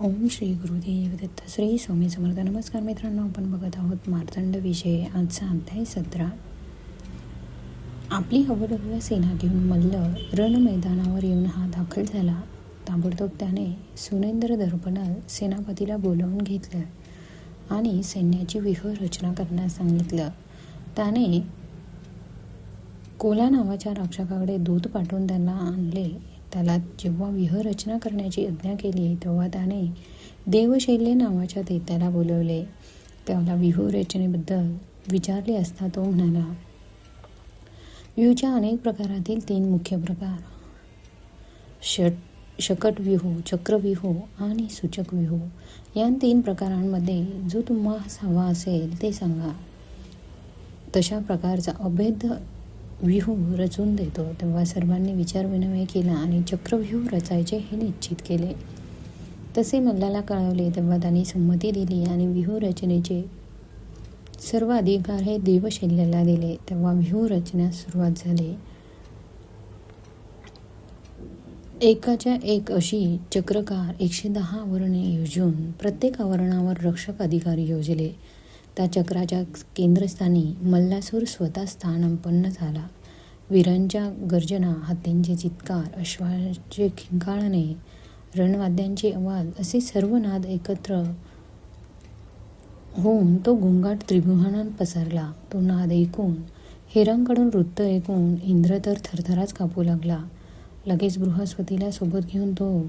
ओम श्री गुरुदेव दत्त श्री स्वामी समर्थ. नमस्कार मित्रांनो आपण बघत आहोत मार्तंड विषय. आजचा अध्याय सतरा. आपली अवडव्य सेना घेऊन मल्ल रण मैदानावर येऊन हा दाखल झाला. ताबडतोब त्याने सुनेंद्र दर्पणाल सेनापतीला बोलावून घेतलं आणि सैन्याची विहर रचना करण्यास सांगितलं. त्याने कोला नावाच्या रक्षकाकडे दूध पाठवून त्यांना आणले. त्याला जेव्हा विहरचना करण्याची आज्ञा केली तेव्हा त्याने देवशैल्य नावाच्या देत्याला बोलवले. त्याला व्यूहरचनेबद्दल विचारले असता तो म्हणाला व्यूहच्या अनेक प्रकारातील तीन मुख्य प्रकार. षट शकट व्यूह चक्रव्यूह आणि सूचक व्यूह या तीन प्रकारांमध्ये जो तुम्हाला हवा असेल ते सांगा. तशा प्रकारचा अभेद व्यूह रचून देतो. तेव्हा सर्वांनी विचारविनिमय केला आणि चक्रव्यूह रचायचे हे निश्चित केले. तसे मल्लाला कळवले तेव्हा त्यांनी संमती दिली आणि व्यूह रचनेचे सर्व अधिकार हे देवशैल्याला दिले. तेव्हा व्यूह रचण्यास सुरुवात झाली. एकाच्या एक अशी चक्रकार एकशे दहा आवरणे योजून प्रत्येक आवरणावर रक्षक अधिकारी योजले. त्या चक्राच्या केंद्रस्थानी मल्लासूर स्वतः स्थानपन्न झाला. वीरांच्या गर्जना हत्यांचे चित्कार अश्वाचे खिंकाळणे रणवाद्यांचे आवाज असे सर्व नाद एकत्र होऊन तो गोंगाट त्रिभुवनात पसरला. तो नाद ऐकून हेरांकडून वृत्त ऐकून इंद्र तर थरथराच कापू लागला. लगेच बृहस्पतीला सोबत घेऊन तो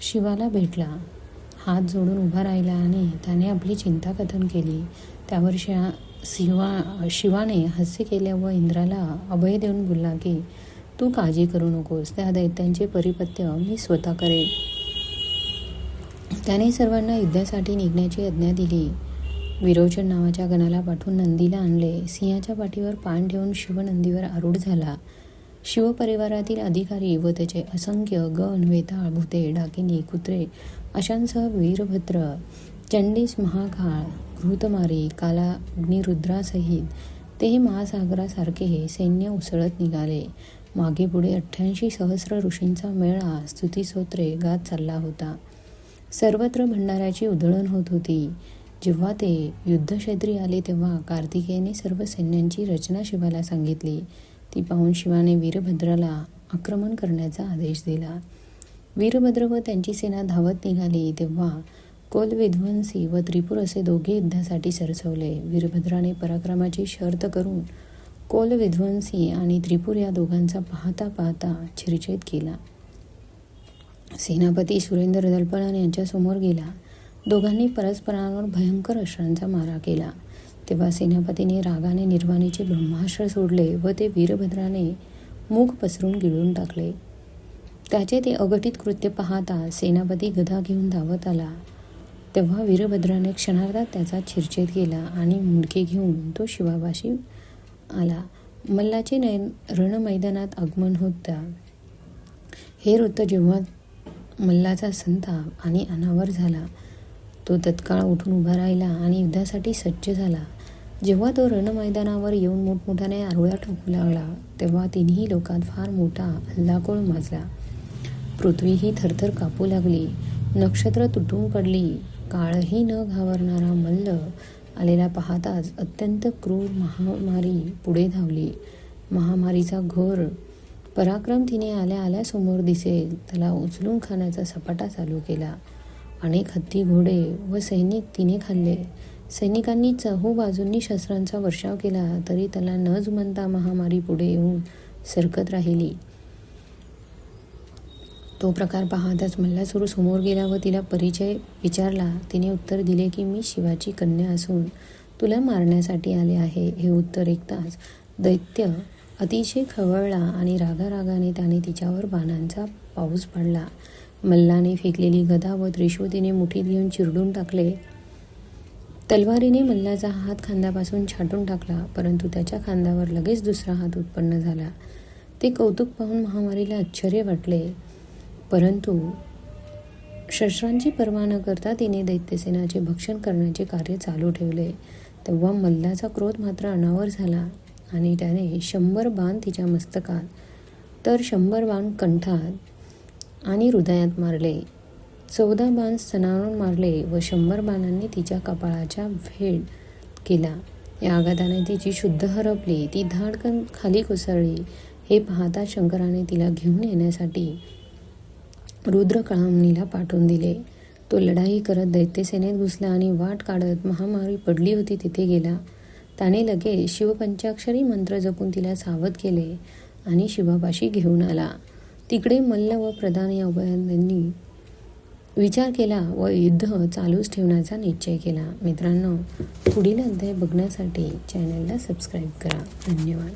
शिवाला भेटला. हात जोडून उभा राहिला आणि त्याने आपली चिंता कथन केली. त्यावर शिवा शिवा शिवाने हास्य केल्या व इंद्राला अभय देऊन बोलला की तू काळजी करू नकोस त्या दैत्यांचे परिपत्य मी स्वतः करेन. त्याने सर्वांना युद्धासाठी निघण्याची आज्ञा दिली. विरोचन नावाच्या गणाला पाठवून नंदीला आणले. सिंहाच्या पाठीवर पान ठेवून शिव नंदीवर आरूढ झाला. शिवपरिवारातील अधिकारी व त्याचे असंख्य गण वेताळ भूते डाकिनी कुत्रे अशांसह वीरभद्र चंडीस महाकाळ घृतमारी काला अग्निरुद्रासहित ते महासागरासारखे हे सैन्य उसळत निघाले. मागे पुढे अठ्ठ्याऐंशी सहस्र ऋषींचा मेळा स्तुतिसोत्रे गात चालला होता. सर्वत्र भंडाऱ्याची उधळण होत होती. जेव्हा ते युद्धक्षेत्री आले तेव्हा कार्तिकेयने सर्व सैन्यांची रचना शिवाला सांगितली. ती पाहून शिवाने वीरभद्राला आक्रमण करण्याचा आदेश दिला. वीरभद्र व त्यांची सेना धावत निघाली तेव्हा कोल विध्वंसी व त्रिपूर असे दोघे युद्धासाठी सरसवले. वीरभद्राने पराक्रमाची शर्त करून कोल विध्वंसी आणि त्रिपूर या दोघांचा पाहता पाहता छिरछेद केला. सेनापती सुरेंद्र दलपळान यांच्यासमोर गेला. दोघांनी परस्परांवर भयंकर अश्रांचा मारा केला. तेव्हा सेनापतीने रागाने निर्वाणीचे ब्रह्मास्त्र सोडले व ते वीरभद्राने मूग पसरून गिळून टाकले. त्याचे ते अघटित कृत्य पाहता सेनापती गदा घेऊन धावत आला. तेव्हा वीरभद्राने क्षणार्धात त्याचा छिरछेद केला आणि मुंडके घेऊन तो शिवाबाशी आला. मल्लाचे नयन रणमैदानात आगमन होता. हे वृत्त जेव्हा मल्लाचा संताप आणि अनावर झाला तो तत्काळ उठून उभा राहिला आणि युद्धासाठी सज्ज झाला. जेव्हा तो रणमैदानावर येऊन मोठमोठ्याने आरोळ्या ठोकू लागला तेव्हा तिन्ही लोकात फार मोठा हल्लाकोळ माजला. पृथ्वी ही थरथर कापू लागली. नक्षत्र तुटून पडली. काळही न घाबरणारा मल्ल आलेला पाहताच अत्यंत क्रूर महामारी पुढे धावली. महामारीचा घोर पराक्रम तिने आल्या आल्या समोर दिसेल. त्याला उचलून खाण्याचा सपाटा चालू केला. अनेक हत्ती घोडे व सैनिक तिने खाल्ले. सैनिकांनी चहू बाजूंनी शस्त्रांचा वर्षाव केला तरी त्याला न जुमनता महामारी पुढे येऊन सरकत राहिली. तो प्रकार पाहताच मल्लासुर समोर गेला व तिला परिचय विचारला. तिने उत्तर दिले की मी शिवाची कन्या असून तुला मारण्यासाठी आले आहे. हे उत्तर ऐकताच दैत्य अतिशय खवळला आणि रागारागाने त्याने तिच्यावर बाणांचा पाऊस पडला. मल्लाने फेकलेली गदा व त्रिशोतीने मुठीत घेऊन चिरडून टाकले. तलवारीने मल्लाचा हात खांद्यापासून छाटून टाकला परंतु त्याच्या खांद्यावर लगेच दुसरा हात उत्पन्न झाला. ते कौतुक पाहून महामारीला आश्चर्य वाटले. परंतु शस्त्रांची पर्वा न करता तिने दैत्यसेनाचे भक्षण करण्याचे कार्य चालू ठेवले. तेव्हा मल्लाचा क्रोध मात्र अनावर झाला आणि त्याने शंभर बाण तिच्या मस्तकात तर शंभर बाण कंठात आणि हृदयात मारले. चौदा बाण स्तनावरून मारले व शंभर बाणांनी तिच्या कपाळाच्या भेद केला. या आघाताने तिची शुद्ध हरपली. ती धाडकन खाली कोसळली. हे पाहता शंकराने तिला घेऊन येण्यासाठी रुद्रकळामणीला पाठवून दिले. तो लढाई करत दैत्यसेनेत घुसला आणि वाट काढत महामारी पडली होती तिथे गेला. त्याने लगेच शिवपंचाक्षरी मंत्र जपून तिला सावध केले आणि शिवापाशी घेऊन आला. तिकडे मल्ल व प्रधान या उभयांनी विचार केला व युद्ध चालूच ठेवण्याचा निश्चय केला. मित्रांनो पुढील अध्याय बघण्यासाठी चॅनलला सबस्क्राईब करा. धन्यवाद.